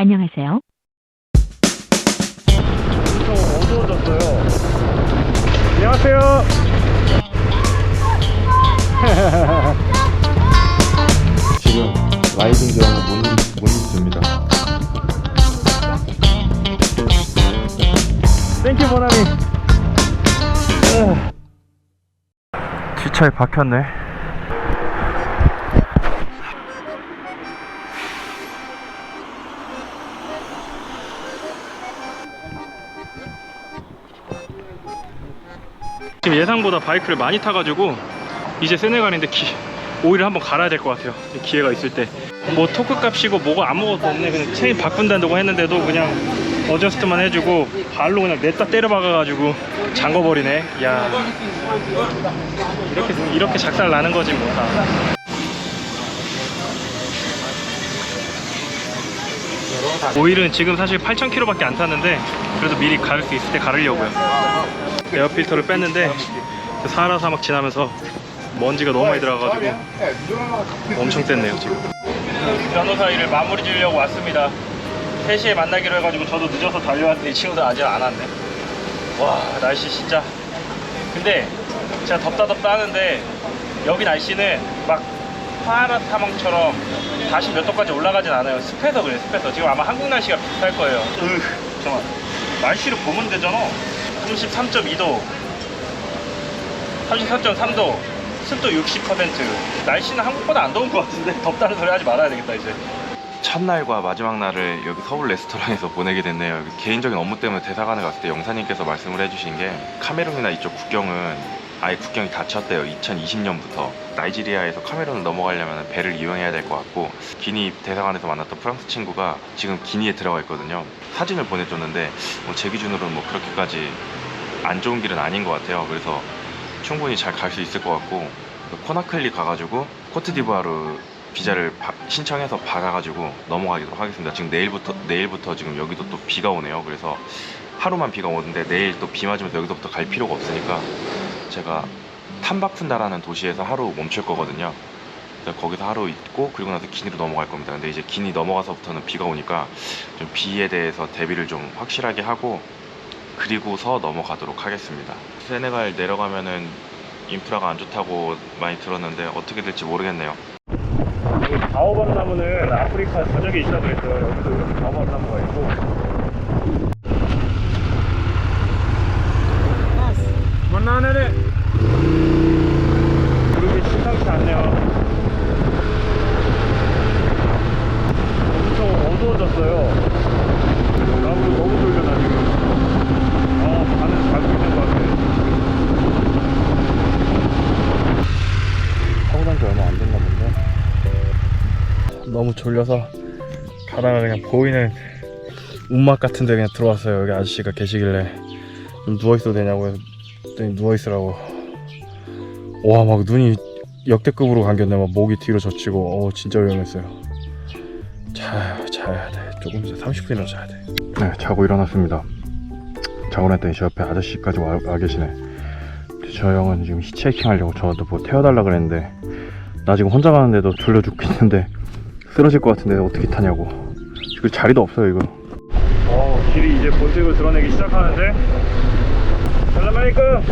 안녕하세요. 엄청 어두워졌어요. 안녕하세요. 지금 라이딩 교환을 못, 못 입습니다. 땡큐 보나미. 뒷차에 박혔네. 지금 예상보다 바이크를 많이 타가지고 이제 세네갈인데 기, 오일을 한번 갈아야 될 것 같아요. 기회가 있을 때. 뭐 토크 값이고 뭐가 아무것도 없네. 그냥 체인 바꾼다고 했는데도 그냥 어저스트만 해주고 발로 그냥 냈다 때려 박아가지고 잠궈버리네. 야 이렇게 이렇게 작살 나는 거지 뭐 다. 오일은 지금 사실 8,000km밖에 안 탔는데 그래도 미리 갈을 수 있을 때 가르려고요. 에어 필터를 뺐는데 그 사하라 사막 지나면서 먼지가 너무 많이 들어가가지고 엄청 뗐네요 지금. 변호사 일을 마무리 지으려고 왔습니다. 3시에 만나기로 해가지고 저도 늦어서 달려왔는데 이 친구들 아직 안 왔네. 와 날씨 진짜. 근데 제가 덥다 덥다 하는데 여기 날씨는 막 사하라 사막처럼 다시 몇 도까지 올라가진 않아요. 습해서 그래 습해서. 지금 아마 한국 날씨가 비슷할 거예요. 으 잠깐 날씨를 보면 되잖아. 33.2도 34.3도 습도 60% 날씨는 한국보다 안 더운 것 같은데 덥다는 소리 하지 말아야 되겠다 이제 첫날과 마지막 날을 여기 서울 레스토랑에서 보내게 됐네요. 개인적인 업무 때문에 대사관에 갔을 때 영사님께서 말씀을 해주신 게 카메룬이나 이쪽 국경은 아예 국경이 닫혔대요. 2020년부터 나이지리아에서 카메룬을 넘어가려면 배를 이용해야 될 것 같고 기니 대사관에서 만났던 프랑스 친구가 지금 기니에 들어가 있거든요. 사진을 보내줬는데 뭐 제 기준으로는 뭐 그렇게까지 안 좋은 길은 아닌 것 같아요. 그래서 충분히 잘 갈 수 있을 것 같고 코나클리 가가지고 코트디부아르 비자를 바- 신청해서 받아가지고 넘어가도록 하겠습니다. 지금 내일부터 내일부터 지금 여기도 또 비가 오네요. 그래서 하루만 비가 오는데 내일 또 비 맞으면서 여기서부터 갈 필요가 없으니까 제가 탐바쿤다라는 도시에서 하루 멈출 거거든요. 거기서 하루 있고 그리고 나서 기니로 넘어갈 겁니다. 근데 이제 기니 넘어가서부터는 비가 오니까 좀 비에 대해서 대비를 좀 확실하게 하고 그리고서 넘어가도록 하겠습니다. 세네갈 내려가면은 인프라가 안 좋다고 많이 들었는데 어떻게 될지 모르겠네요. 여기 바오바르 나무는 아프리카 저녁에 있다고 그랬어요 여기도 바오바르 나무가 있고 만나네 구름이 심상치 않네요 엄청 어두워졌어요 나무를 너무 돌려다 지금 아 반은 잘 보이는 것 같아 타고 난지 얼마 안 됐나 본데. 너무 졸려서 가다가 그냥 보이는 움막 같은 데 그냥 들어왔어요 여기 아저씨가 계시길래 좀 누워있어도 되냐고 해서 누워있으라고 와 막 눈이 역대급으로 감겼네 막 목이 뒤로 젖히고 어 진짜 위험했어요 자, 자야 돼 조금 있어 30분이라도 자야 돼 네, 자고 일어났습니다. 자고 났더니 저 옆에 아저씨까지 와, 와 계시네. 저 형은 지금 히치하이킹 하려고 저한테 뭐 태워달라 그랬는데 나 지금 혼자 가는데도 졸려 죽겠는데 쓰러질 것 같은데 어떻게 타냐고. 지금 자리도 없어요 이거. 어 길이 이제 본색을 드러내기 시작하는데 살라말리끔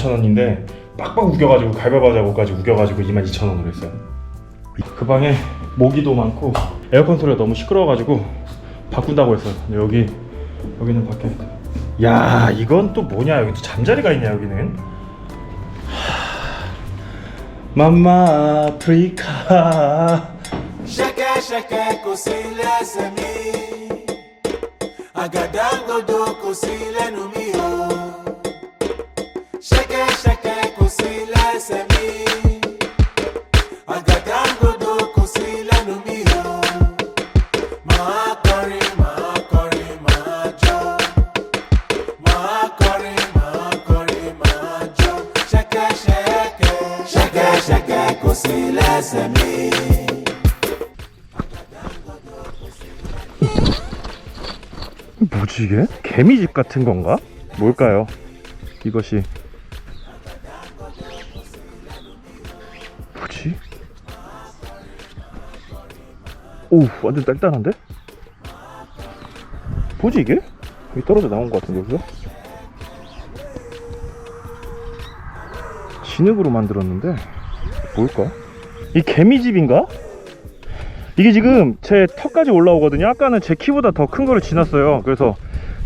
25,000원인데 빡빡 우겨가지고 갈바바자고까지 우겨가지고 22,000원으로 했어요. 그 방에 모기도 많고 에어컨 소리가 너무 시끄러워가지고 바꾼다고 했어요. 여기 여기는 밖에. 야 이건 또 뭐냐 여기 또 잠자리가 있냐 여기는. 맘마 아프리카. 뭐지 이게? 개미집 같은 건가? 뭘까요? 이것이 오 완전 단단한데? 뭐지 이게? 여기 떨어져 나온 것 같은데 여기서? 진흙으로 만들었는데 뭘까? 이 개미집인가? 이게 지금 제 턱까지 올라오거든요 아까는 제 키보다 더 큰 거를 지났어요 그래서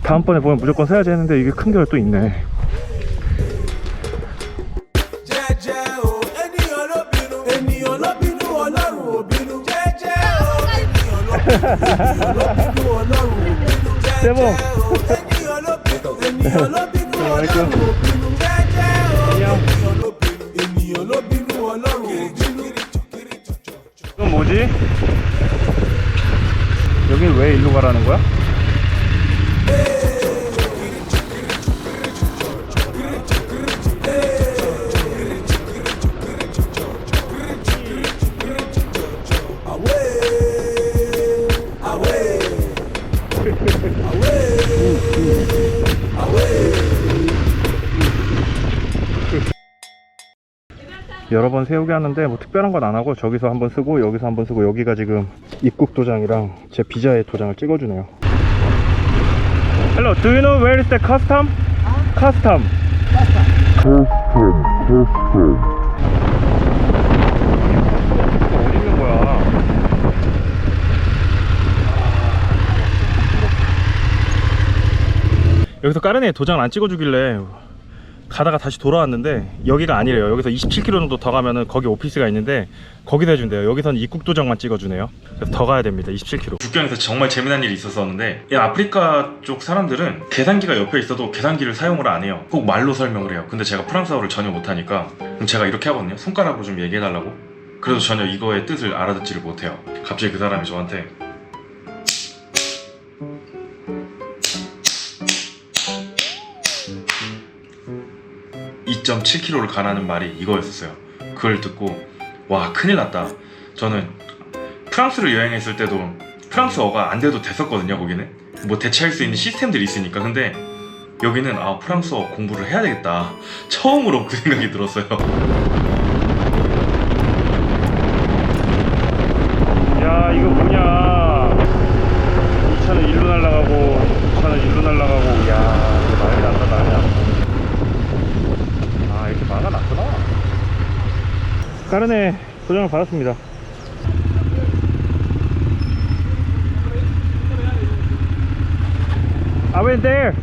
다음번에 보면 무조건 사야지 했는데 이게 큰 게 또 있네 ò bínú. 이건 뭐지? 여긴 왜 일로 가라는 거야? 여러 번 세우게 하는데 뭐 특별한 건 안 하고 저기서 한번 쓰고 여기서 한번 쓰고 여기가 지금 입국 도장이랑 제 비자의 도장을 찍어주네요. Hello, do you know where is the custom? Custom. 있는 거야? 여기서 까르네 도장 안 찍어주길래 가다가 다시 돌아왔는데 여기가 아니래요. 여기서 27km 정도 더 가면은 거기 오피스가 있는데 거기서 해준대요. 여기선 입국 도장만 찍어주네요. 그래서 더 가야 됩니다. 27km 국경에서 정말 재미난 일이 있었었는데 이 아프리카 쪽 사람들은 계산기가 옆에 있어도 계산기를 사용을 안 해요. 꼭 말로 설명을 해요. 근데 제가 프랑스어를 전혀 못하니까 그럼 제가 이렇게 하거든요. 손가락으로 좀 얘기해달라고. 그래도 전혀 이거의 뜻을 알아듣지를 못해요. 갑자기 그 사람이 저한테 2.7km를 가라는 말이 이거였었어요. 그걸 듣고 와 큰일 났다. 저는 프랑스를 여행했을 때도 프랑스어가 안 돼도 됐었거든요. 거기는 뭐 대체할 수 있는 시스템들이 있으니까. 근데 여기는 아 프랑스어 공부를 해야 되겠다. 처음으로 그 생각이 들었어요. 야 이거 뭐냐? 이 차는 일로 날아가고 이 차는 일로 날아가고 야 이거 난리 난다 난리야. 아 이렇게 막아놨구나 까르네 도장을 받았습니다 I went there.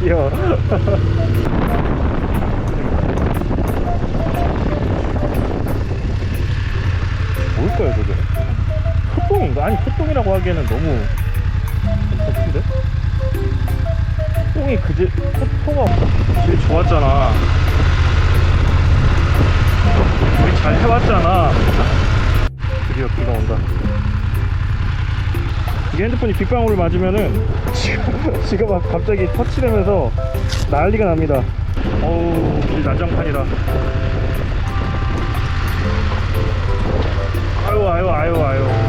귀여워. 하기에는 너무 없는데? 똥이 그제 소토가 제일 좋았잖아. 우리 잘 해왔잖아. 드디어 비가 온다. 이게 핸드폰이 빗방울을 맞으면은 지금, 지금 막 갑자기 터치되면서 난리가 납니다. 어우, 길 난장판이다. 아유, 아유, 아유, 아유.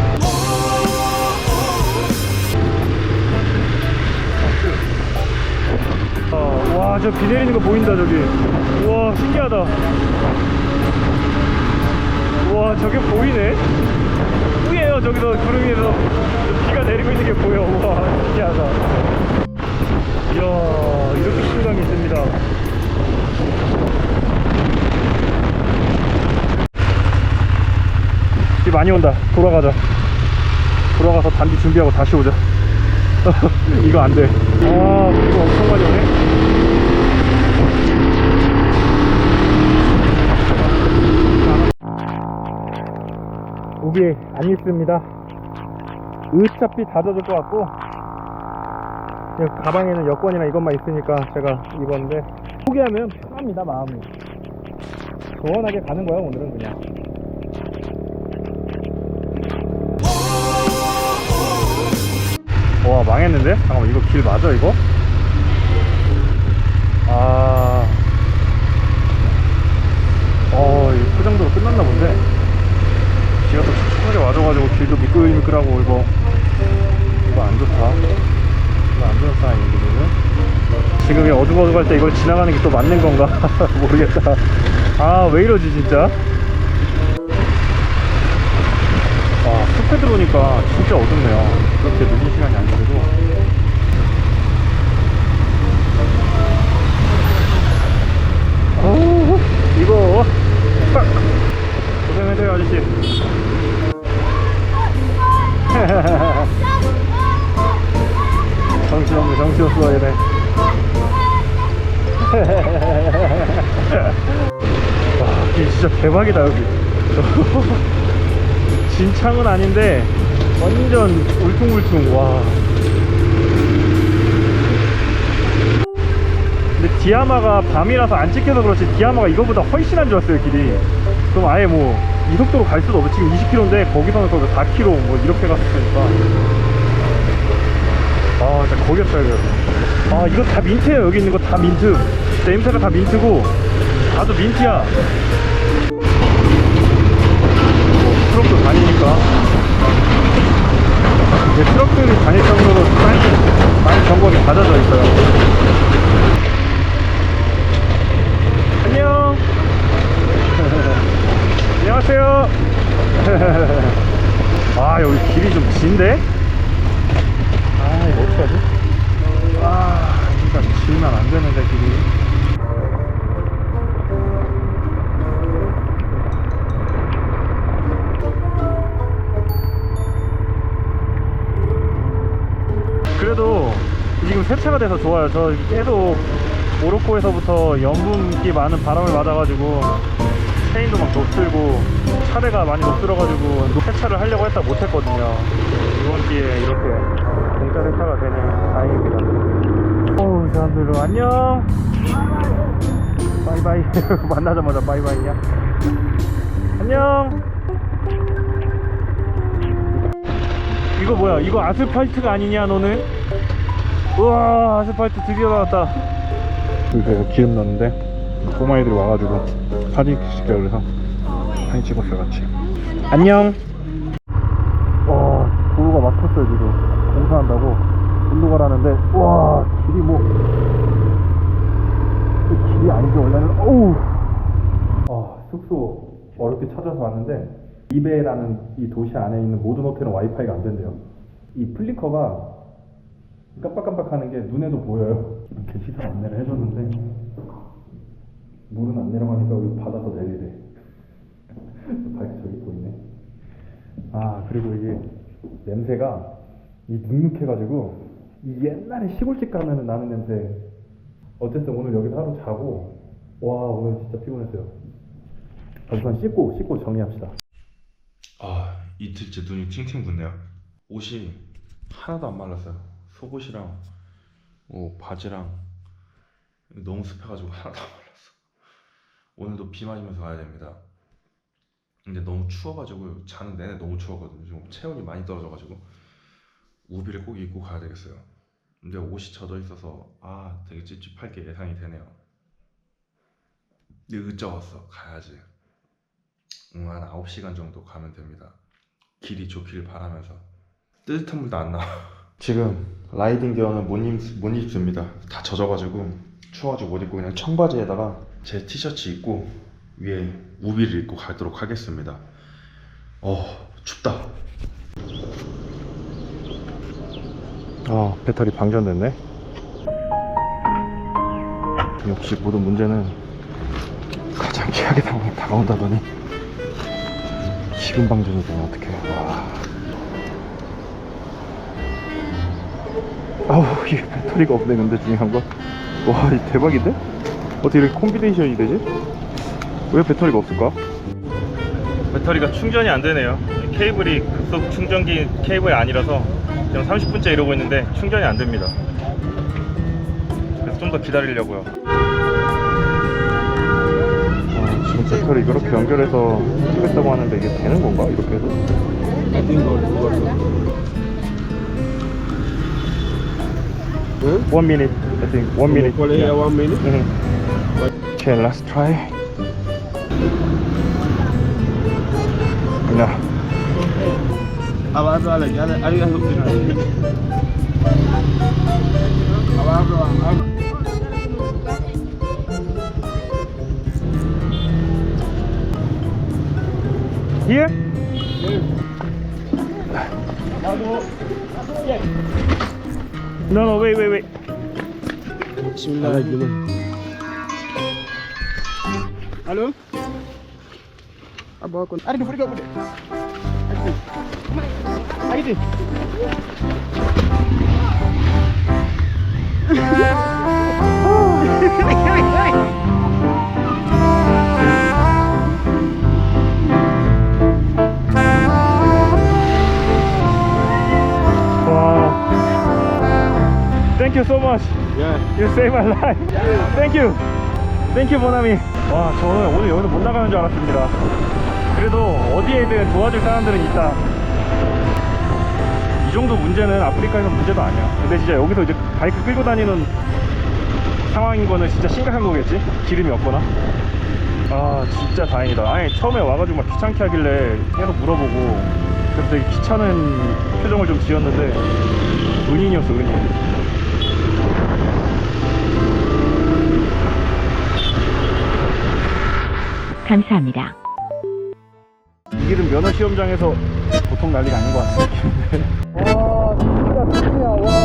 와, 저 비 내리는 거 보인다, 저기. 우와, 신기하다. 우와, 저게 보이네? 뿌예요, 저기서 구름 위에서 비가 내리고 있는 게 보여. 우와, 신기하다. 이야, 이렇게 신감이 있습니다. 비 많이 온다. 돌아가자. 돌아가서 단비 준비하고 다시 오자. 이거 안 돼. 아, 비가 엄청 우비에 안 있습니다. 어차피 다 젖을 것 같고, 가방에는 여권이나 이것만 있으니까 제가 입었는데, 포기하면 편합니다, 마음이. 시원하게 가는 거야, 오늘은 그냥. 망했는데? 잠깐만 이거 길 맞아 이거? 아... 어, 이 포장도로 끝났나 본데? 비가 또 와줘가지고 길도 미끌미끌하고 이거 이거 안 좋다. 이거 안 좋은 사인인데 지금 지금 이 어둑어둑할 때 이걸 지나가는 게 또 맞는 건가? 모르겠다. 아 왜 이러지 진짜? 와 숲에 들어오니까 진짜 어둡네요. 그렇게 늦은 시간이 아닌데도. 이거. 빡! 고생하세요 아저씨 정신없네 정신없어 얘네. 와길 진짜 대박이다 여기. 진창은 아닌데 완전 울퉁불퉁 와. 근데 디아마가 밤이라서 안 찍혀서 그렇지 디아마가 이거보다 훨씬 안 좋았어요 길이. 그럼 아예 뭐 이 속도로 갈 수도 없어. 지금 20km인데 거기서는 거기 4km 뭐 이렇게 갔으니까. 아 진짜 거겼어요 이거 아 이거 다 민트예요. 여기 있는 거 다 민트. 냄새가 다 민트고. 다도 민트야. 뭐 트럭도 다니니까. 이제 트럭들이 다닐 정도로 많이 많이 점검이 받아져 있어요. 안녕 안녕하세요. 아 여기 길이 좀 긴데? 아 이거 어떡하지? 아 진짜 길면 안 되는데 길이. 그래도 지금 세차가 돼서 좋아요. 저 계속 모로코에서부터 연분기 많은 바람을 맞아가지고 체인도 막 녹슬고 차대가 많이 녹슬어가지고 세차를 하려고 했다 못했거든요. 이번 기회에 이렇게 공짜 세차가 되니 다행입니다. 어우 사람들 안녕. 바이바이 만나자마자 바이바이냐. 안녕. 이거 뭐야? 이거 아스팔트가 아니냐 너는? 우와 아스팔트 드디어 나왔다 여기서 기름 넣는데 꼬마애들이 와가지고 사진 찍자 그래서 사진 찍었어요 같이. 안녕! 와 도로가 막혔어요 지금. 공사한다고. 일로 가라는데 와 길이 뭐. 길이 아니죠 원래는. 어우! 아 숙소 어렵게 찾아서 왔는데 이베라는 이 도시 안에 있는 모든 호텔은 와이파이가 안 된대요. 이 플리커가 깜빡깜빡 하는 게 눈에도 보여요. 이렇게 시선 안내를 해줬는데 물은 안 내려가니까 여기 받아서 내리래. 밝게 저기 보이네. 아 그리고 이게 냄새가 이 눅눅해가지고 이 옛날에 시골집 가면은 나는 냄새. 어쨌든 오늘 여기서 하루 자고 와 오늘 진짜 피곤했어요. 우선 씻고 씻고 정리합시다. 아 이틀째 눈이 팅팅 붓네요 옷이 하나도 안 말랐어요 속옷이랑 뭐 바지랑 너무 습해가지고 하나도 안 말랐어 오늘도 비 맞으면서 가야 됩니다 근데 너무 추워가지고 자는 내내 너무 추웠거든요 지금 체온이 많이 떨어져가지고 우비를 꼭 입고 가야 되겠어요 근데 옷이 젖어 있어서 아 되게 찝찝할 게 예상이 되네요 늦어왔어 가야지 음, 한 9시간 정도 가면 됩니다. 길이 좋길 바라면서. 뜨뜻한 물도 안 나와. 지금 라이딩 기어는 못, 입, 못 입습니다. 다 젖어가지고 추워가지고 못 입고 그냥 청바지에다가 제 티셔츠 입고 위에 우비를 입고 가도록 하겠습니다. 어 춥다. 아 배터리 방전됐네 역시 모든 문제는 가장 상황이 다가온다더니 지금 방전이 되면 어떡해 와 아우 이게 배터리가 없네 근데 중요한 건와 대박인데? 어떻게 이렇게 콤비네이션이 되지? 왜 배터리가 없을까? 배터리가 충전이 안 되네요 케이블이 급속 충전기 케이블이 아니라서 지금 30분째 이러고 있는데 충전이 안 됩니다 그래서 좀 더 기다리려고요 아, 지금 배터리 이렇게 연결해서 쓰겠다고 하는데 이게 되는 건가? 이렇게 해서? Huh? One minute, I think. One minute. Yeah. one minute. Mm -hmm. Okay, let's try. No. Here? Alô? Abawa ko. Ari, dufuri ka bude. Ari. Thank you so much. Ya. You saved my life. Thank you. Thank you, 보나미. 와, 저는 오늘 여기서 못 나가는 줄 알았습니다. 그래도 어디에든 도와줄 사람들은 있다. 이 정도 문제는 아프리카에서 문제도 아니야. 근데 진짜 여기서 이제 바이크 끌고 다니는 상황인 거는 진짜 심각한 거겠지? 기름이 없거나. 아, 진짜 다행이다. 아니, 처음에 와가지고 막 귀찮게 하길래 계속 물어보고, 그래서 되게 귀찮은 표정을 좀 지었는데, 은인이었어, 은인. 감사합니다. 이 길은 면허 시험장에서 보통 난리가 아닌 것 같은데. 와, 진짜 큰이야, 와.